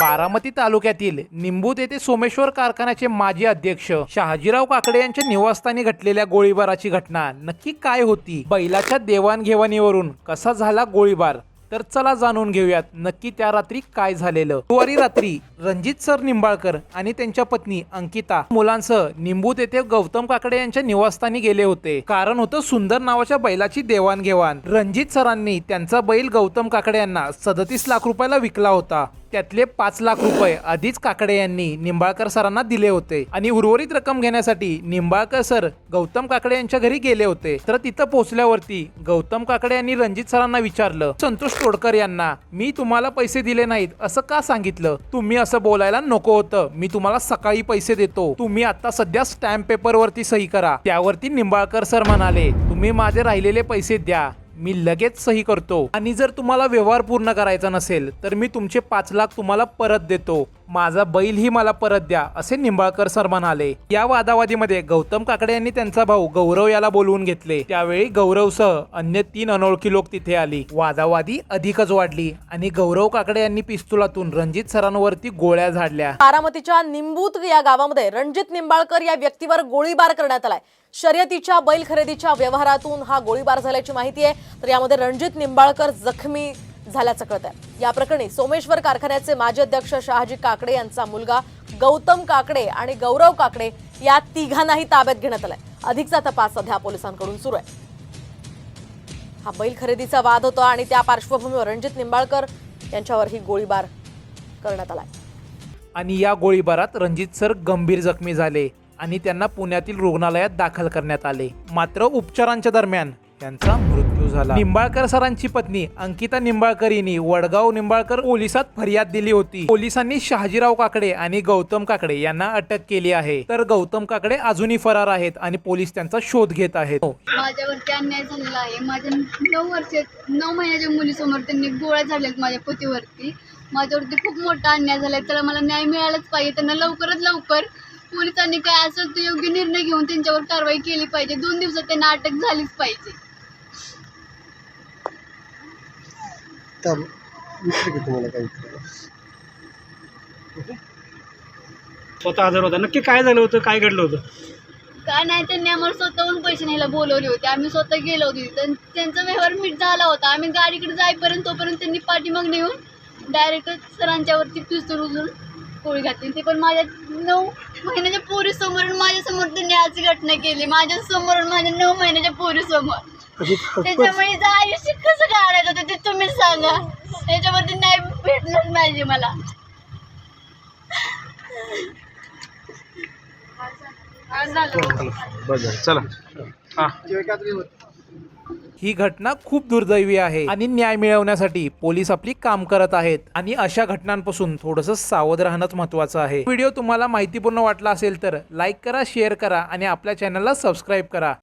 बारामती तालुक्यातील निंबूत येथे सोमेश्वर कारखान्याचे माजी अध्यक्ष शहाजीराव काकडे यांच्या निवासस्थानी घटलेल्या गोळीबाराची घटना नक्की काय होती? बैलाच्या देवाणघेवाणीवरून कसा झाला गोळीबार? तर चला जाणून घेऊयात नक्की त्या रात्री काय झालेलं. गुरुवारी रात्री रणजित सर निंबाळकर आणि त्यांच्या पत्नी अंकिता मुलांसह निंबूत येथे गौतम काकडे यांच्या निवासस्थानी गेले होते. कारण होतं सुंदर नावाच्या बैलाची देवाणघेवाण. रणजित सरांनी त्यांचा बैल गौतम काकडे यांना सदतीस लाख रुपयाला विकला होता. त्यातले पाच लाख रुपये आधीच काकडे यांनी निंबाळकर सरांना दिले होते. आणि उर्वरित रक्कम घेण्यासाठी निंबाळकर सर गौतम काकडे यांच्या घरी गेले होते. तर तिथं पोहोचल्यावरती गौतम काकडे यांनी रणजित सरांना विचारलं संतोष तोडकर यांना मी तुम्हाला पैसे दिले नाहीत असं का सांगितलं? तुम्ही असं बोलायला नको होतं. मी तुम्हाला सकाळी पैसे देतो. तुम्ही आता सध्या स्टॅम्प पेपर वरती सही करा. त्यावरती निंबाळकर सर म्हणाले तुम्ही माझे राहिलेले पैसे द्या. मी लगेच सही करतो. आणि जर तुम्हाला व्यवहार पूर्ण करायचा नसेल तर मी तुमचे पाच लाख तुम्हाला परत देतो. माझा बैलही मला परत द्या असे निंबाळकर सर म्हणाले या वादावादीमध्ये गौतम काकडे यांनी त्यांचा भाऊ गौरव याला बोलवून घेतले. त्यावेळी गौरवसह अन्य तीन अनोळखी लोक तिथे आली. वादावादी अधिकच वाढली आणि गौरव काकडे यांनी पिस्तुलातून रणजित सरांवरती गोळ्या झाडल्या. बारामतीच्या निंबूत या गावामध्ये रणजित निंबाळकर या व्यक्तीवर गोळीबार करण्यात आलाय. शर्यतीच्या बैल खरेदीच्या व्यवहारातून हा गोळीबार झाल्याची माहिती आहे. तर यामध्ये रणजित निंबाळकर जखमी झाल्याचं कळत आहे या प्रकरणी सोमेश्वर कारखान्याचे माजी अध्यक्ष शहाजी काकडे यांचा मुलगा गौतम काकडे आणि गौरव काकडे या तिघांनाही ताब्यात घेण्यात आलाय. अधिकचा तपास सध्या पोलिसांकडून सुरू आहे. हा बैल खरेदीचा वाद होता आणि त्या पार्श्वभूमीवर रणजित निंबाळकर यांच्यावरही गोळीबार करण्यात आलाय. आणि या गोळीबारात रणजित सर गंभीर जखमी झाले आणि त्यांना पुण्यातील रुग्णालयात दाखल करण्यात आले. मात्र उपचारांच्या दरम्यान त्यांचा मृत्यू झाला. निंबाळकर सरांची पत्नी अंकिता निंबाळकर यांनी वडगाव निंबाळकर पोलिसात फर्याद दिली होती. पोलिसांनी शहाजीराव काकडे आणि गौतम काकडे यांना अटक केली आहे. तर गौतम काकडे अजूनही फरार आहेत आणि पोलीस त्यांचा शोध घेत आहेत. माझ्यावरती अन्याय झालेला आहे. माझ्या नऊ वर्ष नऊ महिन्याच्या मुलीसमोर त्यांनी गोळ्या झाल्यात माझ्या पतीवरती. माझ्यावरती खूप मोठा अन्याय झालाय. त्याला मला न्याय मिळालाच पाहिजे. त्यांना लवकरात लवकर पोलिसांनी काय असेल तो योग्य निर्णय घेऊन त्यांच्यावर कारवाई केली पाहिजे. दोन दिवसात त्यांना अटक झालीच पाहिजे. तर विचार की तुम्हाला काय विचारायचं स्वतः आजार होता. नक्की काय झालं होतं? काय घडलं होतं? काय नाही त्यांनी आम्हाला स्वतःहून पैसे न्यायला बोलवले होते. आम्ही स्वतः गेलो होतो त्यांचा व्यवहार मीठ झाला होता. आम्ही गाडीकडे जाईपर्यंत तोपर्यंत त्यांनी पाठीमाग नेऊन डायरेक्ट सरांच्यावरती पिस्तूल उचलून पोळी घातली. ते पण माझ्या नऊ महिन्याच्या पोरीसमोर माझ्यासमोर त्यांनी आज घटना केली. माझ्यासमोर माझ्या नऊ महिन्याच्या पोरीसमोर. त्याच्यामुळे आयुष्य कसं काढायचं होतं ते तुम्हीच सांगा. भेटलंच पाहिजे मला. बरं चला. हां. ही घटना खूप दुर्दैवी आहे आणि न्याय मिळवण्यासाठी पोलीस आपली काम करत आहेत. आणि अशा घटनांपासून थोडंसं सावध राहणंच महत्वाचं आहे. व्हिडिओ तुम्हाला माहितीपूर्ण वाटला असेल तर लाईक करा शेअर करा आणि आपल्या चॅनलला सबस्क्राईब करा.